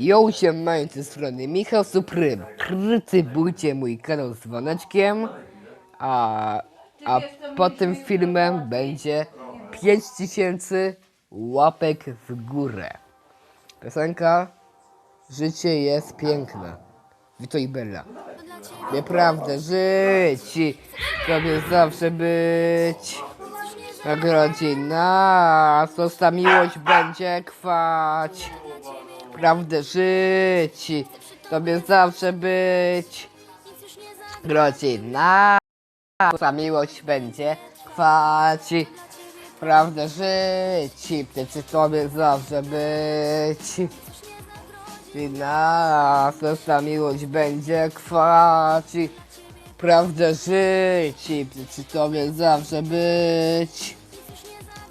Ją się mając strony Michał Suprym. Krytykujcie mój kanał z dzwoneczkiem. A, a po tym filmem będzie 5000 łapek w górę. Piosenka Życie jest piękne. Wito i Bella. Nieprawda, żyć tobie zawsze być. Jak rodzina, co ta miłość będzie kwać. Prawdę żyć, tobie zawsze być. Rodzina, co ta miłość będzie kwać. Prawdę żyć, ty tobie zawsze być. I nas ta miłość będzie kwać Prawdę żyć przy tobie zawsze być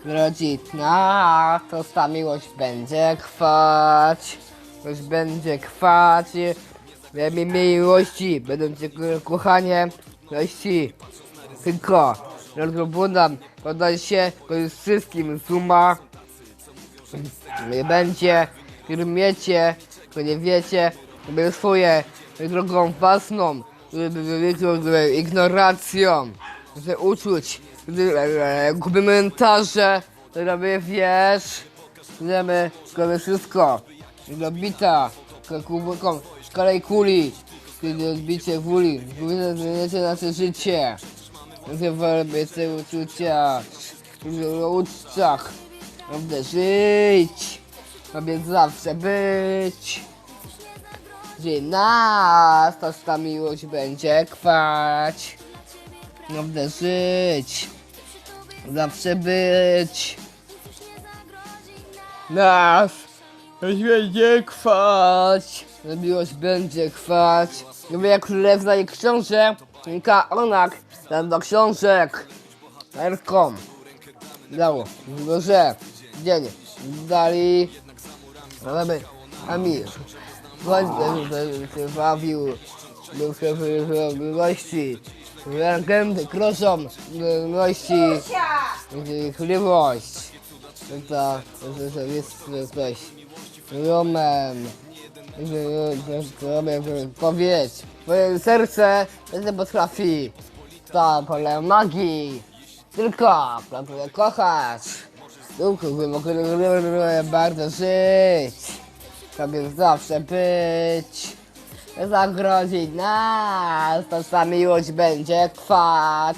Rodzina to ta miłość będzie kwać Już będzie kwać Wiemy miłości Będą cię ko- kochanie Miłości Tylko Rozrobunam Podaj się To jest wszystkim suma. Nie będzie, który miecie, to nie wiecie, będzie swoje drogą własną, ignoracją, że uczuć, komentarze, robię wiesz, wiemy, robię wszystko, dobita, kubką, z kolei kuli, kiedy odbicie wuli, zmieniacie nasze życie, te uczucia, w uczciach, Prawdę żyć, tobie zawsze być. Gdzie nas ta miłość będzie kwać. Prawdę żyć, zawsze być. Nas będzie kwać. Miłość będzie kwać. Lubię jak królewna i książę. Nika Onak, tam do książek. Erkom. Dało, że dzień dali mamy Amir bądź się bawił był w miłości rękę kroszą miłości chliwość to jest coś Romem powiedz twoje serce nie potrafi to pole magii tylko prawdę kochasz. Duchu głęboko bardzo żyć. Tobie zawsze być. Zagrozić nas, to ta miłość będzie kwać.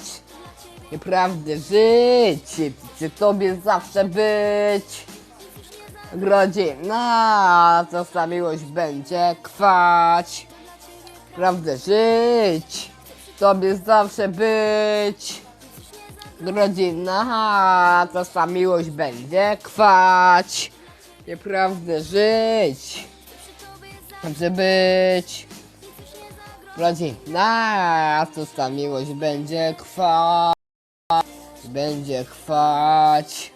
Nieprawdę żyć, czy tobie zawsze być. Grodzi nas, to ta miłość będzie kwać. Prawdę żyć, tobie zawsze być. Rodzina, to ta miłość będzie kwać. Nieprawdę żyć. Chcę być. Rodzina, to ta miłość będzie kwać. Będzie kwać.